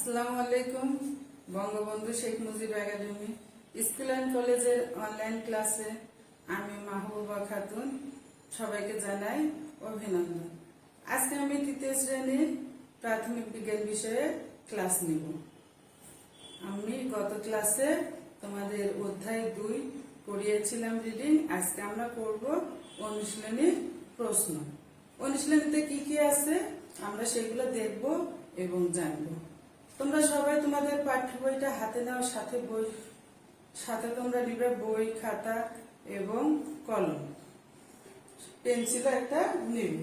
আসসালামু আলাইকুম, Bangabandhu Sheikh Mujib academy school and কলেজের অনলাইন ক্লাসে আমি মাহবুবা খাতুন সবাইকে জানাই অভিনন্দন। আজকে আমি তৃতীয় শ্রেণির প্রাথমিক বিজ্ঞান বিষয়ে ক্লাস নিব। আমি গত ক্লাসে তোমাদের অধ্যায় দুই পড়িয়েছিলাম রিডিং, আজকে আমরা করব অনুশীলনীর প্রশ্ন। অনুশীলনীতে কি কি আছে আমরা সেগুলো দেখব এবং জানব। তোমরা সবাই তোমাদের পাঠ্য বইটা হাতে নাও, সাথে বই, সাথে তোমরা নিবে বই, খাতা এবং কলম। পেন্সিল একটা নিবে।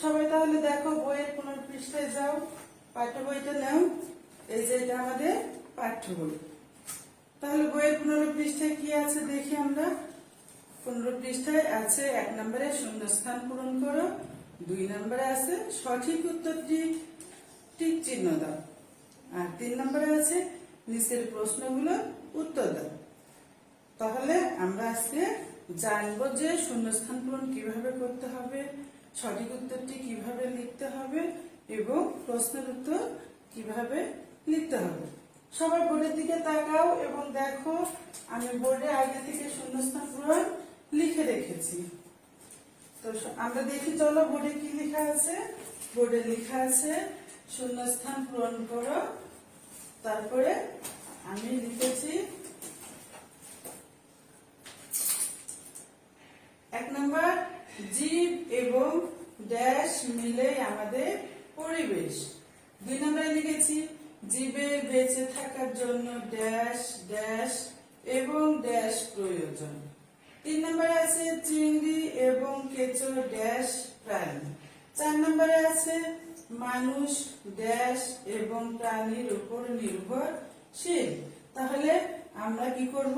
সবাই তাহলে দেখো বইয়ের পনেরো পৃষ্ঠায় যাও, পাঠ্য বইটা নাও। এই যে এটা আমাদের পাঠ্য বই। তাহলে বইয়ের পনেরো পৃষ্ঠায় কি আছে দেখি আমরা? পনেরো পৃষ্ঠায় আছে এক নম্বরে শূন্যস্থান পূরণ করো, দুই নম্বরে আছে সঠিক উত্তরটি টিক চিহ্ন দাও। আর তিন নম্বরে আছে, নিচের প্রশ্নগুলো উত্তর দাও। তাহলে আমরা আজকে জানব যে শূন্যস্থান পূরণ কীভাবে করতে হবে, সঠিক উত্তরটি কীভাবে লিখতে হবে এবং প্রশ্নের উত্তর কীভাবে লিখতে হবে। সবাই বোর্ডের দিকে তাকাও এবং দেখো, আমি বোর্ডে আগে থেকে শূন্যস্থান পূরণ লিখে রেখেছি। তো আমরা দেখি, চলো বোর্ডে কি লেখা আছে? বোর্ডে লেখা আছে, শূন্যস্থান পূরণ করো তারপরে আমি লিখেছি এক নম্বর, জীব এবং ড্যাশ মিলে আমাদের পরিবেশ। দুই নম্বরে লিখেছি জীবের বেঁচে থাকার জন্য ড্যাশ ড্যাশ এবং ড্যাশ প্রয়োজন। তিন নম্বরে আছে চিংড়ি এবং কেঁচো ড্যাশ প্রাণী। চার নম্বরে আছে মানুষ ড্যাশ এবং প্রাণীর উপর নির্ভরশীল। তাহলে আমরা কি করব?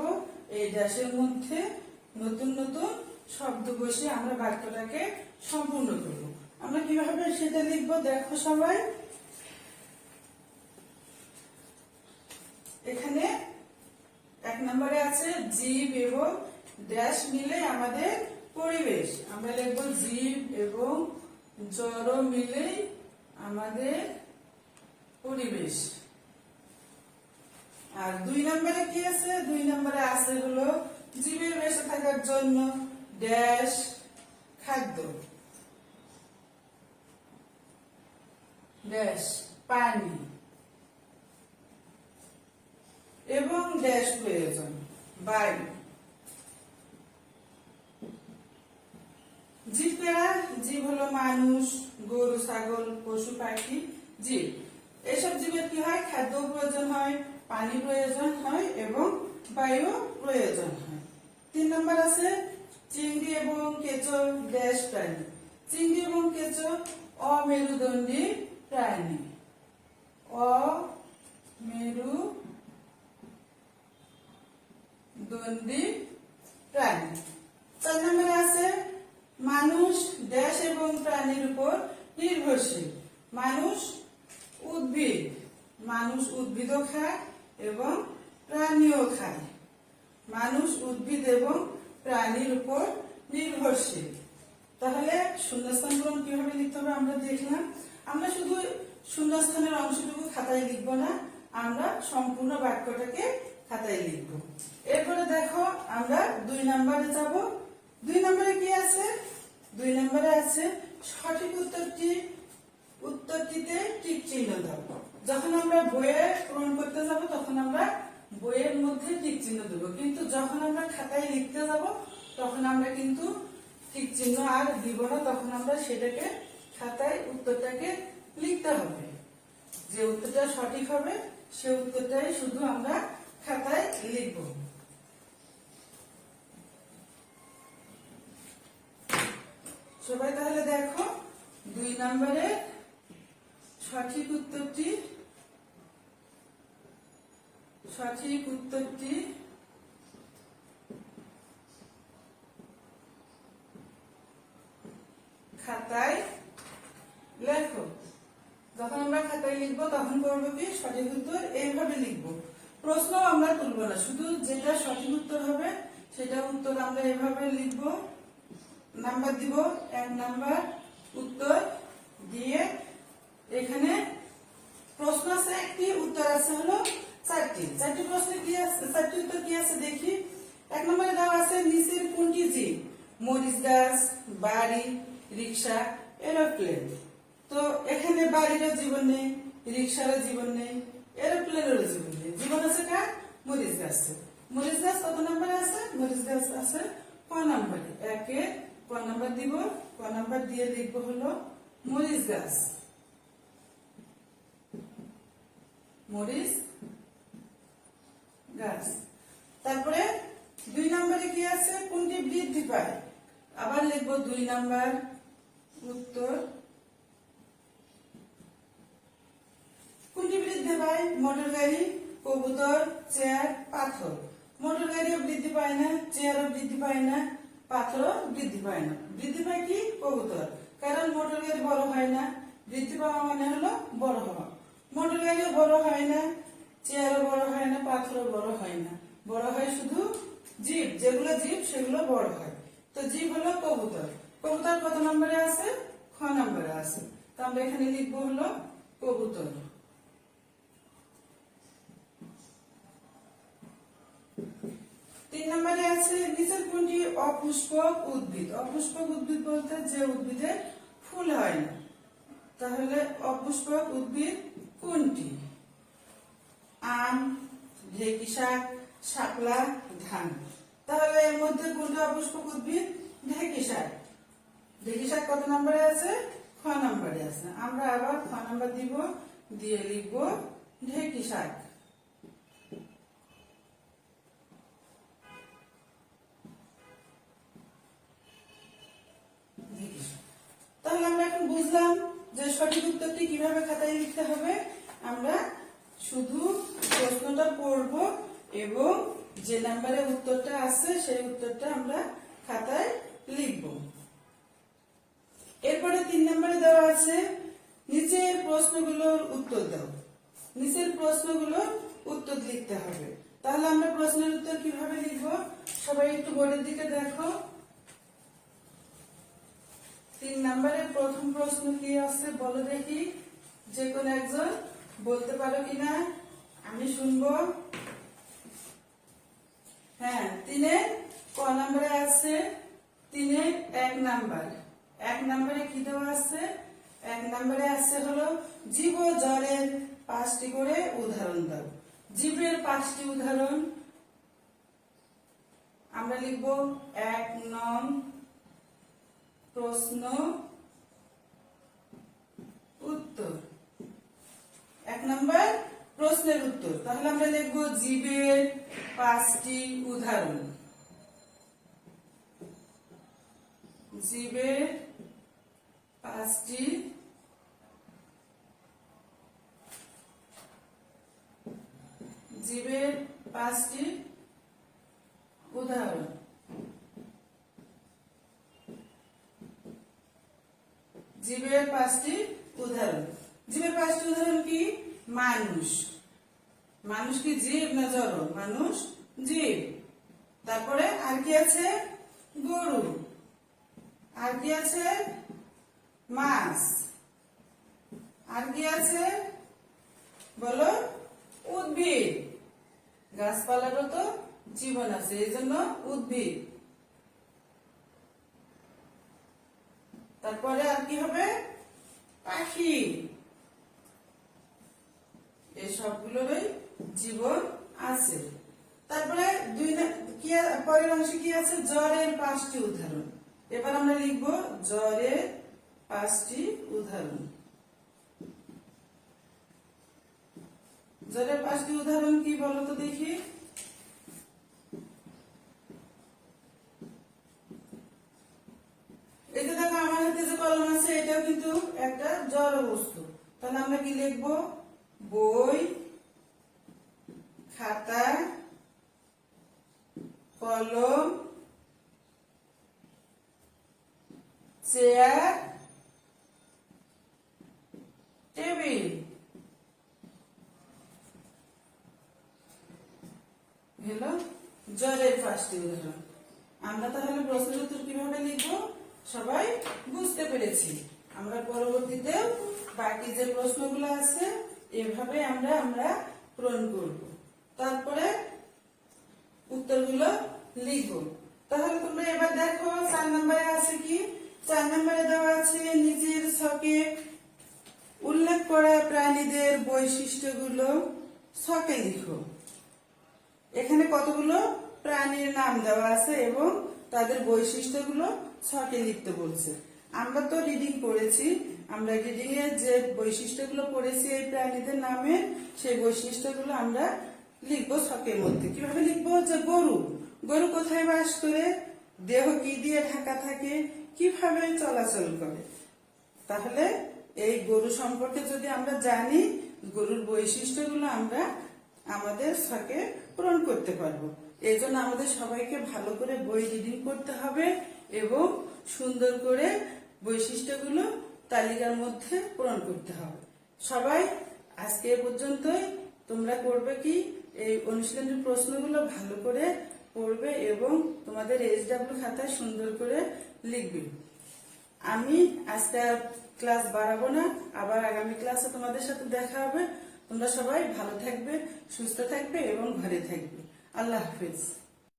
এই ড্যাশের মধ্যে নতুন নতুন শব্দ বসে আমরা বাক্যটাকে সম্পূর্ণ করব। আমরা কীভাবে সেটা লিখব? দেখো সবাই। এখানে এক নম্বরে আছে জীব এবং ড্যাশ মিলে আমাদের পরিবেশ। আমরা লিখব জীব এবং জড় মিলে আমাদের পরিবেশ। আর দুই নম্বরে কি আছে? দুই নম্বরে আছে হলো জীবের বেঁচে থাকার জন্য ড্যাশ খাদ্য। ড্যাশ, পানি। এবং ড্যাশ প্রয়োজন, বায়ু। জীবেরা জীব হলো মানুষ, গরু, ছাগল, পশু, পাখি জীব এসব জীবের কি হয়? খাদ্য প্রয়োজন হয়, পানি প্রয়োজন হয় এবং বায়ু প্রয়োজন হয়। তিন নম্বর আছে চিংড়ি এবং কেঁচো ড্যাশ প্রাণী। চিংড়ি এবং কেঁচো অমেরুদণ্ডী প্রাণী। অমেরু দণ্ডী প্রাণী। চার নম্বরে আছে মানুষ দেশ এবং প্রাণীর উপর নির্ভরশীল। মানুষ উদ্ভিদ। মানুষ উদ্ভিদও খায় এবং প্রাণীও খায়। মানুষ উদ্ভিদ এবং প্রাণীর উপর নির্ভরশীল। তাহলে শূন্যস্থান পূরণ কীভাবে লিখতে হবে আমরা দেখলাম। আমরা শুধু শূন্যস্থানের অংশটুকু খাতায় লিখব না, আমরা সম্পূর্ণ বাক্যটাকে খাতায় লিখব। এরপরে দেখো, আমরা দুই নাম্বারে যাব দুই নম্বরে কি আছে দুই নম্বরে আছে, সঠিক উত্তরটি, উত্তরটিতে টিক চিহ্ন দাও। যখন আমরা বইয়ে পূরণ করতে যাব, তখন আমরা বইয়ের মধ্যে টিক চিহ্ন দেব। কিন্তু যখন আমরা খাতায় লিখতে যাব, তখন আমরা কিন্তু টিক চিহ্ন আর দিব না। তখন আমরা সেটাকে খাতায় উত্তরটাকে লিখতে হবে। যে উত্তরটা সঠিক হবে, সে উত্তরটাই শুধু আমরা খাতায় লিখব। সবাই তাহলে দেখো, দুই নম্বরে সঠিক উত্তরটি সঠিক উত্তরটি খাতায় লেখো। যখন আমরা খাতায় লিখব, তখন করব কি? সঠিক উত্তর এইভাবে লিখব। প্রশ্ন আমরা তুলবো না, শুধু যেটা সঠিক উত্তর হবে সেটা উত্তর আমরা এভাবে লিখব। নাম্বার দিব, এক নাম্বার, উত্তর দিয়ে এখানে প্রশ্ন আছে, একটি, উত্তর আছে হলো চারটি। চারটি প্রশ্ন কি আছে, চারটি উত্তর কি আছে দেখি। এক নম্বরে দেওয়া আছে, নিচের কোনটি জীব মরিচ গাছ, বাড়ি, রিক্সা, এরোপ্লেন। তো এখানে বাড়িরও জীবন নেই, রিক্সারও জীবন নেই, এরোপ্লেনেরও জীবন নেই। জীবন আছে কার? মরিচ গাছ মরিচ গাছ কত নম্বরে আছে? মরিচ গাছ আছে ক নম্বরে? একে ক নম্বর দিব? ক নম্বর দিয়ে লিখব হলো মরিচ গাছ। মরিচ গাছ। তারপরে দুই নম্বরে কি আছে? কোনটি বৃদ্ধি পায়? আবার লিখব দুই নাম্বার। উত্তর। কোনটি বৃদ্ধি পায়? মোটর গাড়ি, কবুতর, চেয়ার, পাথর। মোটর গাড়িও বৃদ্ধি পায় না, চেয়ারও বৃদ্ধি পায় না। পাথরও বৃদ্ধি পায় না। বৃদ্ধি পায় কি? কবুতর। কারণ মোটর গাড়ি বড় হয় না। বৃদ্ধি পাওয়া মানে হলো বড় হওয়া। মোটর গাড়িও বড় হয় না, চেয়ারও বড় হয় না, পাথরও বড় হয় না। বড় হয় শুধু জীব। যেগুলো জীব, সেগুলো বড় হয়। তো জীব হলো কবুতর। কবুতর কত নম্বরে আছে? খ নম্বরে আছে। তো আমরা এখানে লিখব হলো কবুতর। তিন নম্বরে আছে, নিচের কোনটি অপুষ্পক উদ্ভিদ? অপুষ্পক উদ্ভিদ বলতে যে উদ্ভিদে ফুল হয় না। তাহলে অপুষ্পক উদ্ভিদ কোনটি? আম, ঢেকি শাক, শাপলা, ধান। তাহলে এর মধ্যে কোনটা অপুষ্পক উদ্ভিদ? ঢেকি শাক। ঢেকি শাক কত নম্বরে আছে? খ নম্বরে আছে। আমরা আবার খ নম্বর দিব, দিয়ে লিখব ঢেকি শাক। তাহলে আমরা এখন বুঝলাম যে সঠিক উত্তরটি কীভাবে খাতায় লিখতে হবে। আমরা শুধু প্রশ্নটা পড়ব এবং যে নাম্বারে উত্তরটা আছে, সেই উত্তরটা আমরা খাতায় লিখব। এরপরে তিন নম্বরে দেওয়া আছে, নিচের প্রশ্নগুলোর উত্তর দাও। নিচের প্রশ্নগুলোর উত্তর লিখতে হবে। তাহলে আমরা প্রশ্নের উত্তর কীভাবে লিখব? সবাই একটু বোর্ডের দিকে দেখো। তিন নম্বরের প্রথম প্রশ্ন কি আছে বলো দেখি। যে কোন একজন বলতে পারো কিনা আমি শুনব। হ্যাঁ তিনে ক নম্বরে আছে? তিনে এক নাম্বার। এক নম্বরে কি দেওয়া আছে? এক নম্বরে আছে হলো, জীব জলের পাঁচটি করে উদাহরণ দাও। জীবের পাঁচটি উদাহরণ আমরা লিখব এক নং প্রশ্ন উত্তর। এক নম্বর প্রশ্নের উত্তর। তাহলে আমরা লিখব জীবের পাঁচটি উদাহরণ। জীবের পাঁচটি জীবের পাঁচটি উদাহরণ জীবের পাঁচটি উদাহরণ জীবের পাঁচটি উদাহরণ কি মানুষ। মানুষ কি জীব না জড়? মানুষ জীব। তারপরে আর কি আছে? গরু। আর কি আছে? মাছ। আর কি আছে? বলো, উদ্ভিদ। গাছপালারও তো জীবন আছে, এই জন্য উদ্ভিদ। তারপরে আর কি হবে? পাখি। এই সবগুলোরই জীবন আছে। তারপরে দুই কি পরের অংশে কি আছে? জ্বরের পাঁচটি উদাহরণ। এবার আমরা লিখব জ্বরের পাঁচটি উদাহরণ। জ্বরের পাঁচটি উদাহরণ কি বলতো দেখি। এই যে দেখো, আমার হাতে যে কলম আছে, এটাও কিন্তু একটা জড় বস্তু তাহলে আমরা কি লিখব? বই, খাতা, কলম, চেয়ার, টেবিল। হলো জ্বরের পাঁচটি উদাহরণ আমরা তাহলে প্রশ্নের উত্তর কীভাবে লিখব? সবাই বুঝতে পেরেছি। আমরা পরবর্তীতে বাকি যে প্রশ্নগুলো আছে এভাবে আমরা আমরা পূরণ করব। তারপরে উত্তরগুলো লিখব। তাহলে তোমরা এবার দেখো, চার নম্বরে আছে কি? চার নম্বরে দেওয়া আছে, নিজের ছকে উল্লেখ করা প্রাণীদের বৈশিষ্ট্যগুলো ছকে লিখো। এখানে কতগুলো? প্রাণীর নাম দেওয়া আছে এবং তাদের বৈশিষ্ট্যগুলো ছকে লিখতে বলছে। আমরা তো রিডিং পড়েছি। আমরা রিডিং এর যে বৈশিষ্ট্যগুলো পড়েছি এই প্রাণীদের নামে, সেই বৈশিষ্ট্যগুলো আমরা লিখব ছকের মধ্যে। কীভাবে লিখব? যে গরু। গরু কোথায় বাস করে? দেহ কি দিয়ে ঢাকা থাকে? কীভাবে চলাচল করে? তাহলে এই গরু সম্পর্কে যদি আমরা জানি, গরুর বৈশিষ্ট্যগুলো আমরা আমাদের ছকে পূরণ করতে পারব। এই জন্য আমাদের সবাইকে ভালো করে বই রিডিং করতে হবে এবং সুন্দর করে বৈশিষ্ট্যগুলো তালিকার মধ্যে পূরণ করতে হবে। সবাই, আজকে পর্যন্তই। তোমরা করবে কি? এই অনুশীলনের প্রশ্নগুলো ভালো করে পড়বে এবং তোমাদের এইচ ডাব্লিউ খাতায় সুন্দর করে লিখবে। আমি আজকে ক্লাস বাড়াবো না, আবার আগামী ক্লাসে তোমাদের সাথে দেখা হবে। তোমরা সবাই ভালো থাকবে, সুস্থ থাকবে এবং ঘরে থাকবে। আল্লাহ হাফিজ।